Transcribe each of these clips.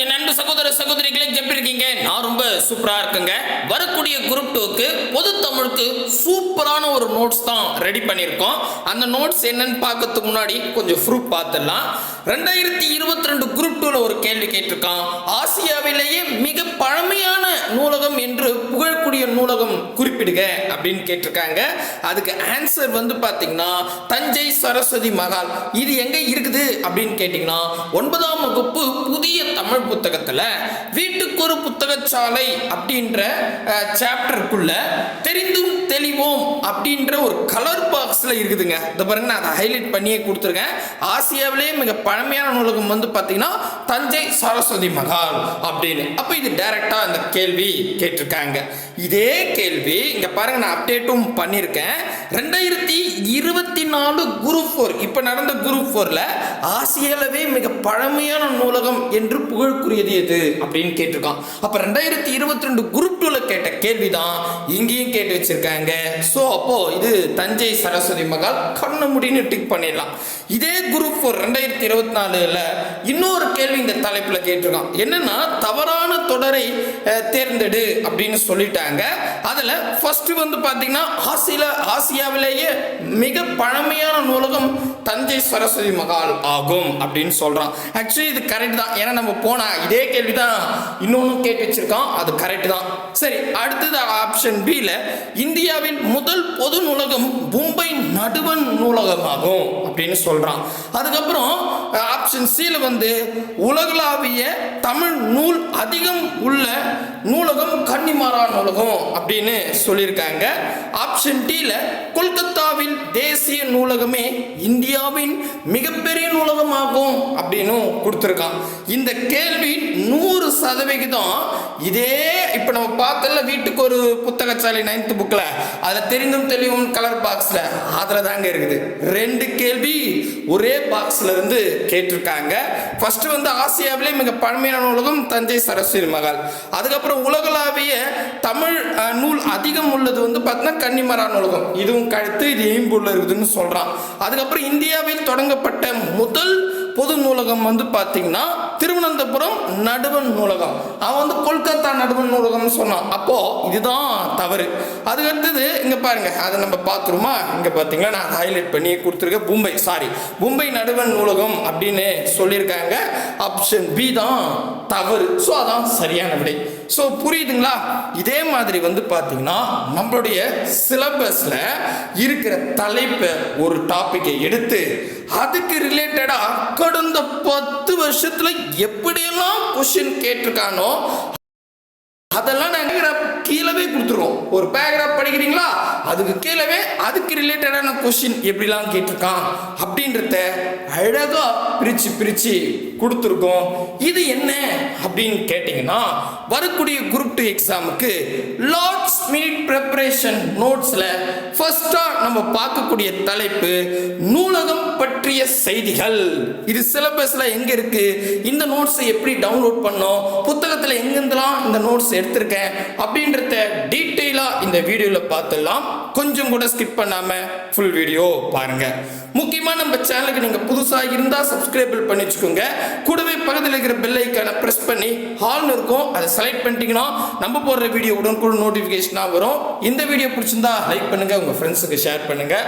என் நண்பு சகோதர சகோதரிகளே எப்படி இருக்கீங்க? நான் ரொம்ப சூப்பரா இருக்குங்க. வரக்கூடிய குரூப் டூக்கு பொது தமிழுக்கு சூப்பரான ஒரு நோட்ஸ் தான் ரெடி பண்ணியிருக்கோம். அந்த நோட்ஸ் என்னன்னு பார்க்கறதுக்கு முன்னாடி கொஞ்சம் ப்ரூஃப் பார்த்துடலாம். ரெண்டாயிரத்தி இருபத்தி ரெண்டு குரூப் டூல ஒரு கேள்வி கேட்டிருக்கான். ஆசியாவிலேயே மிக பழமையான நூலகம் என்று புகழக்கூடிய நூலகம் குறிப்பிடுக அப்படின்னு கேட்டிருக்காங்க. அதுக்கு ஆன்சர் வந்து பார்த்தீங்கன்னா தஞ்சை சரஸ்வதி மகால். இது எங்க இருக்குது அப்படின்னு கேட்டிங்கன்னா ஒன்பதாம் வகுப்பு புதிய தமிழ் புத்தகத்தில் வீட்டுக்கு ஒரு புத்தகச்சாலை அப்படின்ற சாப்டருக்குள்ள தெரிந்தும் தெளிவோம் அப்படின்ற ஒரு கலர் பாக்ஸில் இருக்குதுங்க. இந்த பாருங்க நான் அதை ஹைலைட் பண்ணியே கொடுத்துருக்கேன். ஆசியாவிலேயே மிக பழமையான நூலகம் வந்து பார்த்தீங்கன்னா தஞ்சை சரஸ்வதி மகால் அப்படின்னு. அப்போ இது டைரெக்டாக இந்த கேள்வி கேட்டிருக்காங்க. இதே கேள்வி இங்கே பாருங்க நான் அப்டேட்டும் பண்ணியிருக்கேன் ரெண்டாயிரத்தி இருபத்தி நாலு குரூப் ஃபோர் இப்போ நடந்த குரூப் ஃபோரில் ஆசியாவிலவே மிக பழமையான நூலகம் என்று புகழ் புகழ்க்குரியது எது அப்படின்னு கேட்டிருக்கான். அப்போ ரெண்டாயிரத்தி இருபத்தி ரெண்டு குரூப் டூவில் கேட்ட கேள்வி தான் இங்கேயும் கேட்டு வச்சிருக்காங்க. ஸோ அப்போ இது தஞ்சை சரஸ்வதி மகால் கண்ண முடின்னு டிக் பண்ணிடலாம். இதே குரூப் ஃபோர் ரெண்டாயிரத்தி இருபத்தி நாலுல இன்னொரு கேள்வி இந்த தலைப்பில் கேட்டிருக்கான். என்னன்னா தவறான தொடரை தேர்ந்தெடு அப்படின்னு சொல்லிட்டாங்க. அதில் ஃபர்ஸ்ட் வந்து பார்த்தீங்கன்னா ஆசியில ஆசியாவிலேயே மிக பழமையான நூலகம் தஞ்சை சரஸ்வதி மகால் ஆகும் அப்படின்னு சொல்றான். ஆக்சுவலி இது கரெக்ட் தான். ஏன்னா நம்ம போன இதே கேள்வி தான் இன்னொன்று கேட்டு வச்சுருக்கான். அது கரெக்டு தான். சரி அடுத்தது ஆப்ஷன் பியில் இந்தியாவின் முதல் பொது நூலகம் மும்பை நடுவன் நூலகமாகும் அப்படின்னு சொல்கிறான் அதுக்கப்புறம் ஆப்ஷன் சியில் வந்து உலகளாவிய தமிழ் நூல் அதிகம் உள்ள நூலகம் கன்னிமாரா நூலகம் அப்படின்னு சொல்லியிருக்காங்க. ஆப்ஷன் டியில் கொல்கத்தாவின் தேசிய நூலகமே இந்தியாவின் மிகப்பெரிய நூலகமாகும் அப்படின்னு கொடுத்துருக்கான். இந்த கேள்வி நூறு சதவிகிதம் இதே இப்போ நம்ம பார்த்தல வீட்டுக்கு ஒரு புத்தகச்சாலை நைன்த் புக்கில் அதில் தெரிந்தும் தெளிவும் கலர் பாக்ஸில் அதில் தாங்க இருக்குது. ரெண்டு கேள்வி ஒரே பாக்ஸில் இருந்து கேட்டிருக்காங்க. ஃபர்ஸ்ட் வந்து ஆசியாவிலே மிக பழமையான நூலகம் தஞ்சை சரஸ்வதி மகால் அதுக்கப்புறம் உலகளாவிய தமிழ் நூல் அதிகம் உள்ளது வந்து பார்த்தீங்கன்னா கன்னிமரா நூலகம். இதுவும் கழுத்து இது எய்ம்பூர்ல இருக்குதுன்னு சொல்கிறான் அதுக்கப்புறம் இந்தியாவில் தொடங்கப்பட்ட முதல் பொது நூலகம் வந்து பார்த்தீங்கன்னா திருவனந்தபுரம் நடுவன் நூலகம். அவன் வந்து கொல்கத்தா நடுவன் நூலகம்னு சொன்னான். அப்போது இதுதான் தவறு. அது அடுத்தது இங்கே பாருங்கள் அதை நம்ம பார்த்துருமா இங்கே பார்த்தீங்கன்னா நான் ஹைலைட் பண்ணி கொடுத்துருக்கேன். மும்பை சாரி மும்பை நடுவன் நூலகம் அப்படின்னு சொல்லியிருக்காங்க. ஆப்ஷன் பி தான் தவறு. ஸோ அதான் சரியான விடை. ஸோ புரியுதுங்களா? இதே மாதிரி வந்து பார்த்தீங்கன்னா நம்மளுடைய சிலபஸில் இருக்கிற தலைப்பை ஒரு டாப்பிக்கை எடுத்து அதுக்கு ரிலேட்டடாக கடந்த பத்து வருஷத்தில் எப்படியெல்லாம் கொஷின் கேட்டிருக்கானோ அதெல்லாம் நாங்கள் கீழவே கொடுத்துருவோம். ஒரு பேராகிராஃப் படிக்கிறீங்களா? அதுக்கு கீழவே அதுக்கு ரிலேட்டடான கொஸ்டின் எப்படிலாம் கேட்டிருக்கான்? அப்படின்றத அழகாக பிரித்து பிரித்து கொடுத்துருக்கோம். இது என்ன அப்படின்னு கேட்டிங்கன்னா வரக்கூடிய குரூப் டூ எக்ஸாமுக்கு லார்ட்ஸ் மினிட் ப்ரிப்பரேஷன் நோட்ஸில் ஃபஸ்ட்டாக நம்ம பார்க்கக்கூடிய தலைப்பு நூலகம் பற்றிய செய்திகள். இது சிலபஸில் எங்கே இருக்குது இந்த நோட்ஸை எப்படி டவுன்லோட் பண்ணோம்? புத்தகத்தில் எங்கெந்தெல்லாம் இந்த நோட்ஸ் எடுத்திருக்கேன் அப்படின்றத டீட்டெயிலாக இந்த வீடியோவில் பார்த்துடலாம். கொஞ்சம் கூட ஸ்கிப் பண்ணாமல் ஃபுல் வீடியோ பாருங்க. முக்கியமாக நம்ம சேனலுக்கு நீங்கள் புதுசாக இருந்தால் சப்ஸ்கிரைபிள் பண்ணி வச்சுக்கோங்க கூடவே பக்கத்தில் இருக்கிற பெல் ஐக்கானை ப்ரெஸ் பண்ணி ஹால்னு இருக்கும். அதை செலக்ட் பண்ணிட்டீங்கன்னா நம்ம போடுற வீடியோ உடனுக்குடன் நோட்டிஃபிகேஷனாக வரும். இந்த வீடியோ பிடிச்சிருந்தா லைக் பண்ணுங்கள் உங்கள் ஃப்ரெண்ட்ஸுக்கு ஷேர் பண்ணுங்கள்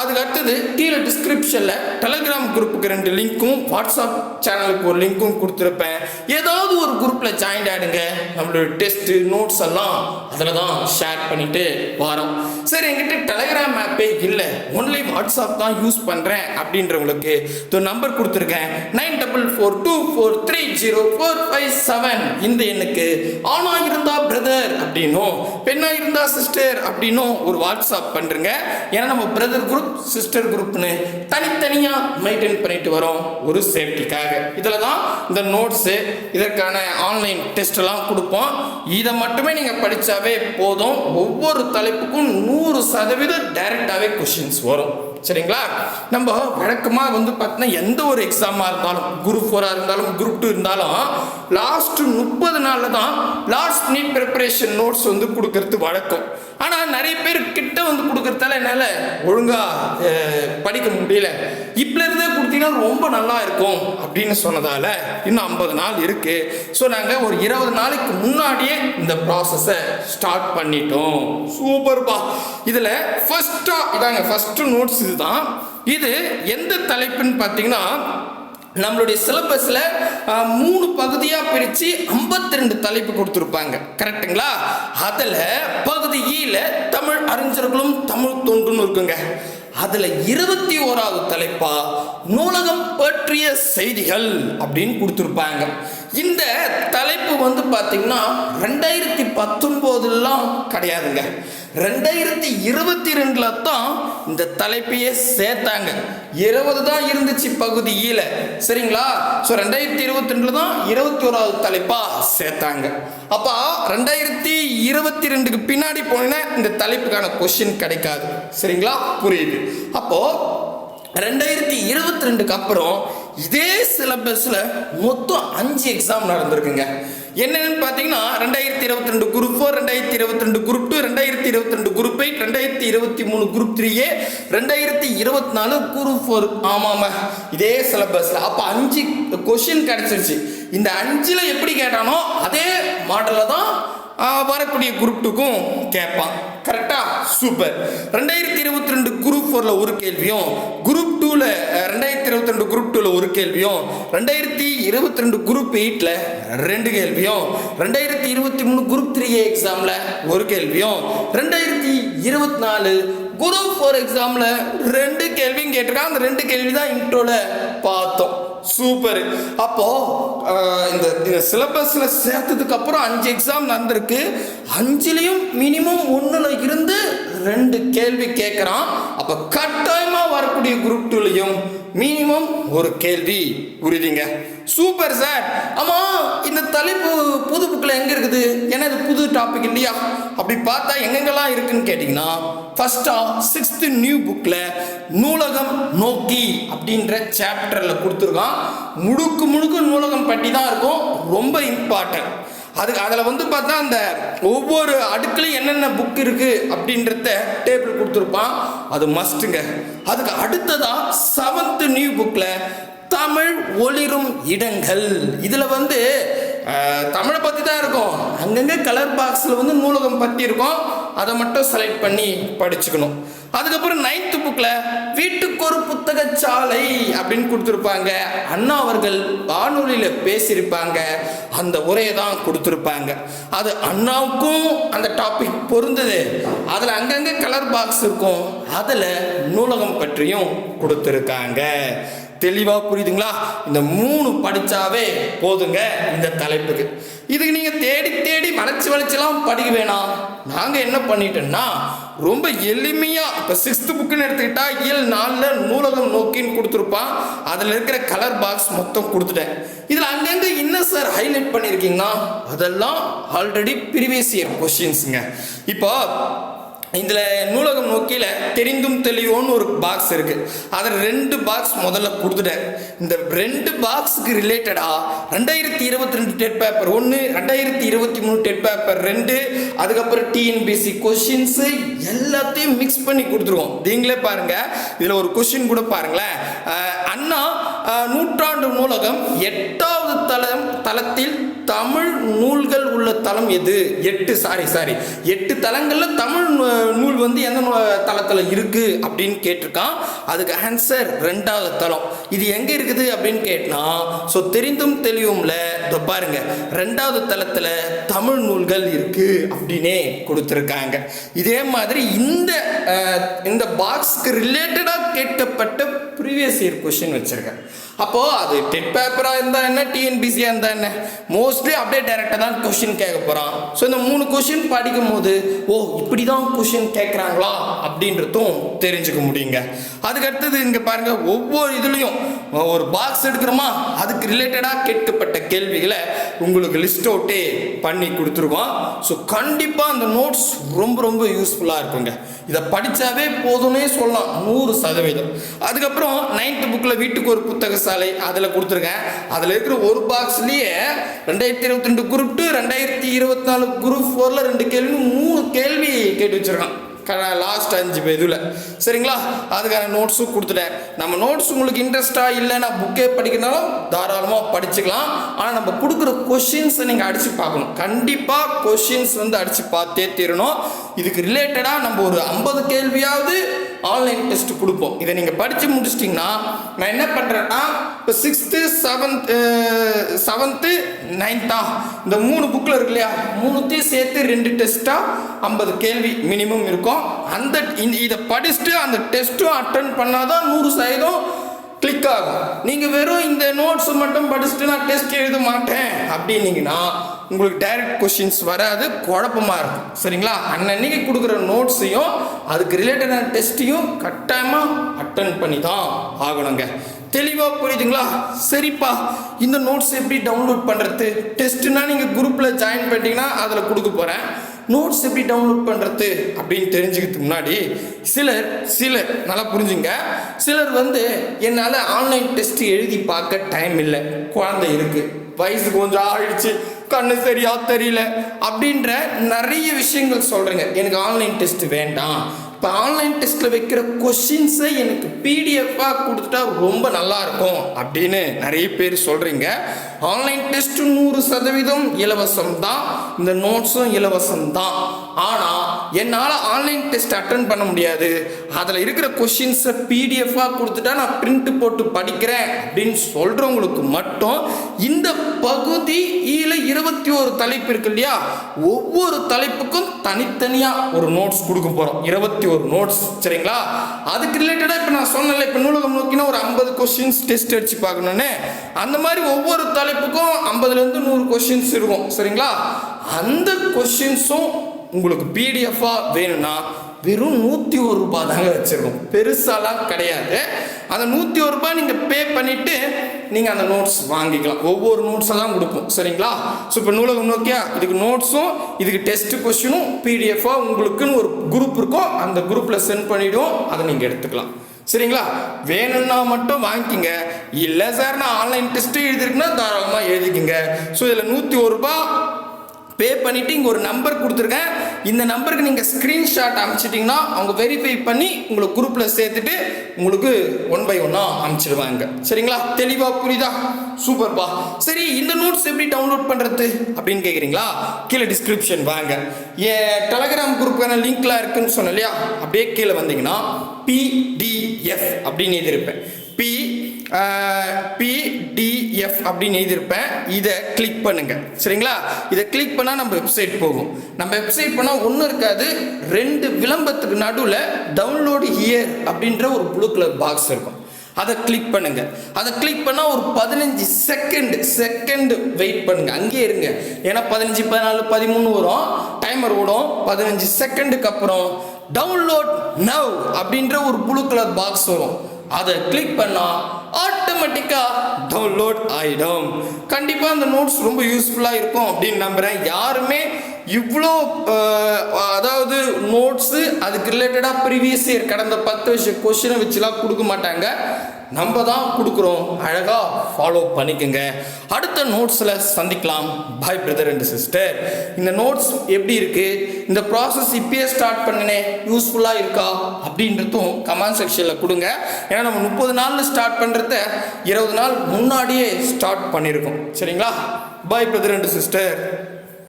அதுக்கு அடுத்தது கீழே டிஸ்கிரிப்ஷனில் டெலகிராம் குரூப்புக்கு ரெண்டு லிங்க்கும் வாட்ஸ்அப் சேனலுக்கு ஒரு லிங்க்கும் கொடுத்துருப்பேன். ஏதாவது ஒரு குரூப்பில் ஜாயின் ஆகிடுங்க நம்மளோட டெஸ்ட்டு நோட்ஸ் எல்லாம் அதில் தான் ஷேர் பண்ணிட்டு வரோம். சரி என்கிட்ட டெலகிராம் ஆப்பே இல்லை. ஒன்லி வாட்ஸ்அப் தான் யூஸ் பண்ணுறேன் அப்படின்றவங்களுக்கு இந்த நம்பர் கொடுத்துருக்கேன். Nine double four two four three zero four five seven இந்த எண்ணுக்கு ஆனாக இருந்தா பிரதர் அப்படின்னும் பெண்ணாக இருந்தால் சிஸ்டர் அப்படின்னும் ஒரு வாட்ஸ்அப் பண்ணுறங்க ஏன்னா நம்ம பிரதர் குரூப் சிஸ்டர் குரூப்னு தனித்தனியாக மெயின்டைன் பண்ணிட்டு வரோம் ஒரு சேஃப்டிக்காக இதில் தான் இந்த நோட்ஸு இதற்கான ஆன்லைன் டெஸ்ட்லாம் எல்லாம் கொடுப்போம். இதை மட்டுமே நீங்கள் படித்தாவே போதும். ஒவ்வொரு தலைப்புக்கும் நூறு சதவீதம் டைரெக்டாகவே கொஷின்ஸ் வரும். சரிங்களா? நம்ம வழக்கமாக வந்து பார்த்தீங்கன்னா எந்த ஒரு எக்ஸாமாக இருந்தாலும் குரூப் ஃபோராக இருந்தாலும் குரூப் டூ இருந்தாலும் லாஸ்ட் முப்பது நாளில் தான் லாஸ்ட் நீட் ப்ரிப்பரேஷன் நோட்ஸ் வந்து கொடுக்கறது வழக்கம். ஆனால் நிறைய பேர் கிட்ட வந்து கொடுக்கறதால என்னால் ஒழுங்காக படிக்க முடியல. இப்பல இருந்தே கொடுத்தீங்கன்னா ரொம்ப நல்லா இருக்கும் அப்படின்னு சொன்னதால இன்னும் ஐம்பது நாள் இருக்கு. ஸோ நாங்கள் ஒரு இருபது நாளைக்கு முன்னாடியே இந்த ப்ராசஸை ஸ்டார்ட் பண்ணிட்டோம். சூப்பர்பா இதில் ஃபஸ்ட்டாக இதாங்க ஃபஸ்ட்டு நோட்ஸ் இதுதான். இது எந்த தலைப்புன்னு பார்த்தீங்கன்னா நம்மளுடைய சிலபஸில் மூணு பகுதியாக பிரித்து 52 ரெண்டு தலைப்பு கொடுத்துருப்பாங்க. கரெக்ட்டுங்களா அதில் பகுதி ஈல தமிழ் அறிஞர்களும் தமிழ் தொண்டுன்னு இருக்குங்க. அதில் இருபத்தி ஓராவது தலைப்பா நூலகம் பற்றிய செய்திகள் அப்படின்னு கொடுத்துருப்பாங்க. இந்த தலைப்பு வந்து பார்த்தீங்கன்னா ரெண்டாயிரத்தி பத்தொன்பதுலாம் கிடையாதுங்க. ரெண்டாயிரத்தி இருபத்தி ரெண்டில் தான் இந்த தலைப்பையே சேர்த்தாங்க. இருபது தான் இருந்துச்சு பகுதியில். சரிங்களா? ஸோ ரெண்டாயிரத்தி இருபத்தி ரெண்டில் தான் இருபத்தி ஓராவது தலைப்பாக சேர்த்தாங்க. அப்போ ரெண்டாயிரத்தி இருபத்தி ரெண்டுக்கு பின்னாடி போனீங்கன்னா இந்த தலைப்புக்கான கொஷின் கிடைக்காது. சரிங்களா? புரியுது. அப்போது ரெண்டாயிரத்தி இருபத்தி ரெண்டுக்கு அப்புறம் இதே சிலபஸில் மொத்தம் அஞ்சு எக்ஸாம் நடந்திருக்குங்க. என்னென்னு பார்த்தீங்கன்னா ரெண்டாயிரத்தி இருபத்தி ரெண்டு குரூப் ஃபோர் ரெண்டாயிரத்தி இருபத்தி ரெண்டு குரூப் டூ ரெண்டாயிரத்தி இருபத்தி ரெண்டு குரூப் எயிட் ரெண்டாயிரத்தி இருபத்தி மூணு குரூப் த்ரீ ஏ ரெண்டாயிரத்தி இருபத்தி நாலு குரூப் ஃபோர் ஆமாம் இதே சிலபஸில் அப்போ அஞ்சு கொஷின் கிடச்சிருச்சு. இந்த அஞ்சில் எப்படி கேட்டானோ அதே மாடலில் தான் வரக்கூடிய குரூப் டூக்கும் கேட்பான். கரெக்டா சூப்பர் ரெண்டாயிரத்தி இருபத்தி ரெண்டு ஃபோரில் ஒரு கேள்வியும் குரூப் டூவில் ரெண்டாயிரத்தி இருபத்தி ரெண்டு குரூப் டூவில் ஒரு கேள்வியும் ரெண்டாயிரத்தி இருபத்தி ரெண்டு குரூப் எயிட்டில் ரெண்டு கேள்வியும் ரெண்டாயிரத்தி இருபத்தி மூணு குரூப் த்ரீ எக்ஸாமில் ஒரு கேள்வியும் ரெண்டாயிரத்தி இருபத்தி நாலு குரூப் ஃபோர் எக்ஸாமில் ரெண்டு கேள்வியும் கேட்டிருக்கான் அந்த ரெண்டு கேள்வி தான் இன்ட்ரோவில் பார்த்தோம். சூப்பர் அப்போ இந்த இந்த சிலபஸில் சேர்த்ததுக்கு அப்புறம் அஞ்சு எக்ஸாம் நடந்திருக்கு. அஞ்சுலேயும் மினிமம் ஒன்றில் இருந்து ரெண்டு கேள்வி கேட்குறான் அப்போ கட்டாயம் வரக்கூடிய குரூப் டூலையும் மினிமம் ஒரு கேள்வி உறுதிங்க சூப்பர் சார் ஆமாம் இந்த தலைப்பு புது புக்கில் எங்கே இருக்குது? ஏன்னா இது புது டாபிக் இல்லையா? அப்படி பார்த்தா எங்கெங்கெல்லாம் இருக்குன்னு கேட்டிங்கன்னா ஃபஸ்ட்டா சிக்ஸ்த்து நியூ புக்கில் நூலகம் நோக்கி அப்படின்ற சாப்டரில் கொடுத்துருக்கான். முழுக்க முழுக்க நூலகம் பற்றி தான் இருக்கும். ரொம்ப இம்பார்ட்டன்ட் அதுக்கு அதில் வந்து பார்த்தா அந்த ஒவ்வொரு அடுக்குலையும் என்னென்ன புக் இருக்குது அப்படின்றத டேபிள் கொடுத்துருப்பான். அது மஸ்ட்டுங்க அதுக்கு அடுத்ததாக செவன்த்து நியூ புக்கில் தமிழ் ஒளிரும் இடங்கள். இதில் வந்து தமிழை பற்றி தான் இருக்கும். அங்கங்கே கலர் பாக்ஸில் வந்து நூலகம் பற்றி இருக்கும். அதை மட்டும் செலக்ட் பண்ணி படிச்சுக்கணும். அதுக்கப்புறம் நைன்த் புக்கில் வீட்டுக்கு ஒரு புத்தக சாலை அப்படின்னு கொடுத்துருப்பாங்க. அண்ணா அவர்கள் வானொலியில் பேசியிருப்பாங்க. அந்த உரையை தான் கொடுத்துருப்பாங்க. அது அண்ணாவுக்கும் அந்த டாபிக் பொருந்தது. அதில் அங்கங்கே கலர் பாக்ஸ் இருக்கும். அதில் நூலகம் பற்றியும் கொடுத்துருக்காங்க. தெளிவாக புரியுதுங்களா? இந்த மூணு படித்தாவே போதுங்க இந்த தலைப்புக்கு. இதுக்கு நீங்கள் தேடி தேடி வளைச்சி வளைச்செல்லாம் படிக்க வேணாம். நாங்கள் என்ன பண்ணிட்டோம்னா ரொம்ப எளிமையாக இப்போ சிக்ஸ்த்து புக்குன்னு எடுத்துக்கிட்டா இயல் நாளில் நூலகம் நோக்கின்னு கொடுத்துருப்பான். அதில் இருக்கிற கலர் பாக்ஸ் மொத்தம் கொடுத்துட்டேன். இதில் அங்கங்கே என்ன சார் ஹைலைட் பண்ணியிருக்கீங்கன்னா அதெல்லாம் ஆல்ரெடி ப்ரீவியஸ் இயர் கொஷின்ஸுங்க இப்போ இதில் நூலகம் நோக்கியில் தெரிந்தும் தெளிவோன்னு ஒரு பாக்ஸ் இருக்குது அதில் ரெண்டு பாக்ஸ் முதல்ல கொடுத்துட்டேன். இந்த ரெண்டு பாக்ஸுக்கு ரிலேட்டடாக ரெண்டாயிரத்தி இருபத்தி ரெண்டு டெட் பேப்பர் ஒன்று ரெண்டாயிரத்தி இருபத்தி மூணு டெட் பேப்பர் ரெண்டு அதுக்கப்புறம் டிஎன்பிசி கொஷின்ஸு எல்லாத்தையும் மிக்ஸ் பண்ணி கொடுத்துருவோம். நீங்களே பாருங்கள் இதில் ஒரு கொஷின் கூட பாருங்களேன். அண்ணா நூற்றாண்டு நூலகம் எட்டாம் எட்டாவது தளம் தளத்தில் தமிழ் நூல்கள் உள்ள தளம் எது? எட்டு சாரி சாரி எட்டு தளங்களில் தமிழ் நூல் வந்து எந்த தளத்தில் இருக்கு அப்படின்னு கேட்டிருக்கான். அதுக்கு ஆன்சர் ரெண்டாவது தளம். இது எங்கே இருக்குது அப்படின்னு கேட்டால் ஸோ தெரிந்தும் தெளிவும்ல இதோ பாருங்க. ரெண்டாவது தளத்தில் தமிழ் நூல்கள் இருக்கு அப்படின்னே கொடுத்துருக்காங்க. இதே மாதிரி இந்த இந்த பாக்ஸ்க்கு ரிலேட்டடாக கேட்கப்பட்ட ப்ரீவியஸ் இயர் கொஷின் வச்சிருக்கேன். அப்போ அது டெட் பேப்பராக இருந்தால் என்ன டி டிஎன்பிசியாக இருந்தால் என்ன? மோஸ்ட்லி அப்படியே டேரெக்டாக தான் கொஷின் கேட்க போகிறான் ஸோ இந்த மூணு கொஷின் படிக்கும் போது ஓ இப்படி தான் கொஷின் கேட்குறாங்களா? அப்படின்றதும் தெரிஞ்சுக்க முடியுங்க. அதுக்கு அடுத்தது இங்கே பாருங்க ஒவ்வொரு இதுலேயும் ஒரு பாக்ஸ் எடுக்கிறோமா? அதுக்கு ரிலேட்டடாக கேட்கப்பட்ட கேள்விகளை உங்களுக்கு லிஸ்ட் அவுட்டே பண்ணி கொடுத்துருக்கோம் ஸோ கண்டிப்பாக அந்த நோட்ஸ் ரொம்ப ரொம்ப யூஸ்ஃபுல்லாக இருக்குங்க. இதை படித்தாவே போதும்னே சொல்லலாம். நூறு சதவீதம். அதுக்கப்புறம் நைன்த்து புக்கில் வீட்டுக்கு ஒரு புத்தக சாலை அதில் கொடுத்துருக்கேன். அதில் இருக்கிற ஒரு பாக்ஸ்லேயே ரெண்டாயிரத்தி இருபத்தி ரெண்டு குரூப் டூ ரெண்டாயிரத்தி இருபத்தி நாலு குரூப் ஃபோரில் ரெண்டு கேள்வி மூணு கேள்வி கேட்டு வச்சுருக்கான். க லாஸ்ட் அஞ்சு இதில். சரிங்களா? அதுக்கான நோட்ஸும் கொடுத்துட்டேன். நம்ம நோட்ஸ் உங்களுக்கு இன்ட்ரெஸ்ட்டாக இல்லை நான் புக்கே படிக்கிறனாலும் தாராளமாக படிச்சுக்கலாம். ஆனால் நம்ம கொடுக்குற கொஷின்ஸை நீங்கள் அடித்து பார்க்கணும். கண்டிப்பாக கொஷின்ஸ் வந்து அடித்து பார்த்தே தீரணும். இதுக்கு ரிலேட்டடாக நம்ம ஒரு ஐம்பது கேள்வியாவது ஆன்லைன் டெஸ்ட் கொடுப்போம். இதை நீங்கள் படித்து முடிச்சிட்டிங்கன்னா நான் என்ன பண்ணுறேன்னா இப்போ சிக்ஸ்த்து செவன்த் செவன்த்து நைன்த்தா இந்த மூணு புக்கில் இருக்கு இல்லையா மூணுத்தையும் சேர்த்து ரெண்டு டெஸ்ட்டாக ஐம்பது கேள்வி மினிமம் இருக்கும். அந்த இந்த- இதை படிச்சுட்டு அந்த டெஸ்ட்டும் அட்டன் பண்ணாதான் நூறு சதவீதம் கிளிக் ஆகும். நீங்கள் வெறும் இந்த நோட்ஸ் மட்டும் படிச்சுட்டு நான் டெஸ்ட் எழுத மாட்டேன். அப்படின்னீங்கன்னா உங்களுக்கு டைரக்ட் கொஷின்ஸ் வராது குழப்பமாக இருக்கும். சரிங்களா? அன்னன்னைக்கு கொடுக்குற நோட்ஸையும் அதுக்கு ரிலேட்டடான டெஸ்ட்டையும் கட்டாயமாக அட்டன் பண்ணி தான் ஆகணுங்க. தெளிவாக புரியுதுங்களா? சரிப்பா. இந்த நோட்ஸ் எப்படி டவுன்லோட் பண்ணுறது டெஸ்ட்டுனா நீங்கள் குரூப்பில் ஜாயின் பண்ணிட்டீங்கன்னா அதில் கொடுக்க போகிறேன் நோட்ஸ் எப்படி டவுன்லோட் பண்ணுறது அப்படின்னு தெரிஞ்சுக்கிறதுக்கு முன்னாடி சிலர் சிலர் நல்லா புரிஞ்சுங்க. சிலர் வந்து என்னால் ஆன்லைன் டெஸ்ட் எழுதி பார்க்க டைம் இல்லை. குழந்தை இருக்குது வயசு கொஞ்சம் ஆயிடுச்சு. கண்ணு சரியா தெரியல அப்படின்ற நிறைய விஷயங்கள் சொல்கிறேங்க எனக்கு ஆன்லைன் டெஸ்ட் வேண்டாம். இப்போ ஆன்லைன் டெஸ்ட்டில் வைக்கிற கொஷின்ஸை எனக்கு பிடிஎஃபாக கொடுத்துட்டா ரொம்ப நல்லா இருக்கும் அப்படின்னு நிறைய பேர் சொல்கிறீங்க ஆன்லைன் டெஸ்ட் நூறு சதவீதம் இலவசம் தான் இந்த நோட்ஸும் இலவசம் தான் ஆனால் என்னால் ஆன்லைன் டெஸ்ட் அட்டன் பண்ண முடியாது. அதில் இருக்கிற கொஷின்ஸை பிடிஎஃபாக கொடுத்துட்டா நான் பிரிண்ட் போட்டு படிக்கிறேன் அப்படின்னு சொல்கிறவங்களுக்கு மட்டும் இந்த பகுதியில் இருபத்தி ஒரு தலைப்பு இருக்கு இல்லையா? ஒவ்வொரு தலைப்புக்கும் தனித்தனியாக ஒரு நோட்ஸ் கொடுக்க போகிறோம் இருபத்தி ஒரு ஒரு நோட்ஸ் சரிங்களா? அதுக்கு ரிலேட்டடாக இப்போ நான் சொன்னல இப்போ நூலகம் நோக்கினா ஒரு ஐம்பது கொஸ்டின்ஸ் டெஸ்ட் அடிச்சு பார்க்கணுன்னு அந்த மாதிரி ஒவ்வொரு தலைப்புக்கும் ஐம்பதுலேருந்து நூறு கொஸ்டின்ஸ் இருக்கும் சரிங்களா? அந்த கொஸ்டின்ஸும் உங்களுக்கு பிடிஎஃபாக வேணும்னா வெறும் நூற்றி ஒரு ரூபாய் தாங்க வச்சுருக்கோம். பெருசாலாம் கிடையாது. அந்த நூற்றி ஒரு ரூபாய் நீங்கள் பே பண்ணிவிட்டு நீங்கள் அந்த நோட்ஸ் வாங்கிக்கலாம். ஒவ்வொரு நோட்ஸாக தான் கொடுப்போம். சரிங்களா? ஸோ இப்போ நூலகம் நோக்கியா? இதுக்கு நோட்ஸும் இதுக்கு டெஸ்ட் கொஸ்டினும் பிடிஎஃபாக உங்களுக்குன்னு ஒரு குரூப் இருக்கும் அந்த குரூப்பில் சென்ட் பண்ணிவிடுவோம் அதை நீங்கள் எடுத்துக்கலாம். சரிங்களா? வேணும்னா மட்டும் வாங்கிக்கிங்க. இல்லை சார் நான் ஆன்லைன் டெஸ்ட்டு எழுதிருக்குன்னா தாராளமாக எழுதிக்கிங்க. ஸோ இதில் நூற்றி ஒரு ரூபாய் பே பண்ணிவிட்டு இங்கே ஒரு நம்பர் கொடுத்துருக்கேன். இந்த நம்பருக்கு நீங்கள் ஸ்க்ரீன்ஷாட் அனுப்பிச்சிட்டிங்கன்னா அவங்க வெரிஃபை பண்ணி உங்களை குரூப்பில் சேர்த்துட்டு உங்களுக்கு ஒன் பை ஒன்னாக அனுப்பிச்சிடுவாங்க சரிங்களா? தெளிவாக புரியுதா? சூப்பர்ப்பா சரி இந்த நோட்ஸ் எப்படி டவுன்லோட் பண்ணுறது அப்படின்னு கேட்குறீங்களா கீழே டிஸ்கிரிப்ஷன் வாங்க. என் டெலகிராம் குரூப்புக்கான லிங்க்லாம் இருக்குன்னு சொன்னேன் இல்லையா? அப்படியே கீழே வந்தீங்கன்னா பிடிஎஃப் அப்படின்னு எழுதியிருப்பேன். பி பிடிஎஃப் அப்படின்னு எழுதியிருப்பேன். இதை கிளிக் பண்ணுங்க. சரிங்களா? இதை கிளிக் பண்ணால் நம்ம வெப்சைட் போகும். நம்ம வெப்சைட் பண்ணால் ஒன்றும் இருக்காது. ரெண்டு விளம்பரத்துக்கு நடுவில் டவுன்லோடு ஹியர் அப்படின்ற ஒரு ப்ளூ கலர் பாக்ஸ் இருக்கும். அதை கிளிக் பண்ணுங்க. அதை கிளிக் பண்ணால் ஒரு பதினஞ்சு செகண்ட் செகண்ட் வெயிட் பண்ணுங்க. அங்கேயே இருங்க. ஏன்னா பதினஞ்சு பதினாலு பதிமூணு வரும். டைமர் ஓடும். பதினஞ்சு செகண்டுக்கு அப்புறம் டவுன்லோட் நவ் அப்படின்ற ஒரு ப்ளூ கலர் பாக்ஸ் வரும். அதை கிளிக் பண்ணால் ஆட்டோமேட்டிக்காக டவுன்லோட் ஆகிடும் கண்டிப்பாக அந்த நோட்ஸ் ரொம்ப யூஸ்ஃபுல்லாக இருக்கும் அப்படின்னு நம்புகிறேன் யாருமே இவ்வளோ அதாவது நோட்ஸு அதுக்கு ரிலேட்டடாக ப்ரீவியஸ் இயர் கடந்த பத்து வருஷம் கொஷினை வச்சுலாம் கொடுக்க மாட்டாங்க. நம்ம தான் கொடுக்குறோம். அழகாக ஃபாலோ பண்ணிக்கோங்க. அடுத்த நோட்ஸில் சந்திக்கலாம். பாய் பிரதர் அண்ட் சிஸ்டர் இந்த நோட்ஸ் எப்படி இருக்குது இந்த ப்ராசஸ் இப்பயே ஸ்டார்ட் பண்ணினேன். யூஸ்ஃபுல்லாக இருக்கா? அப்படின்றதும் கமெண்ட் செக்ஷனில் கொடுங்க. ஏன்னா நம்ம முப்பது நாளில் ஸ்டார்ட் பண்ணுறத இருபது நாள் முன்னாடியே ஸ்டார்ட் பண்ணியிருக்கோம் சரிங்களா? பாய் பிரதர் அண்ட் சிஸ்டர்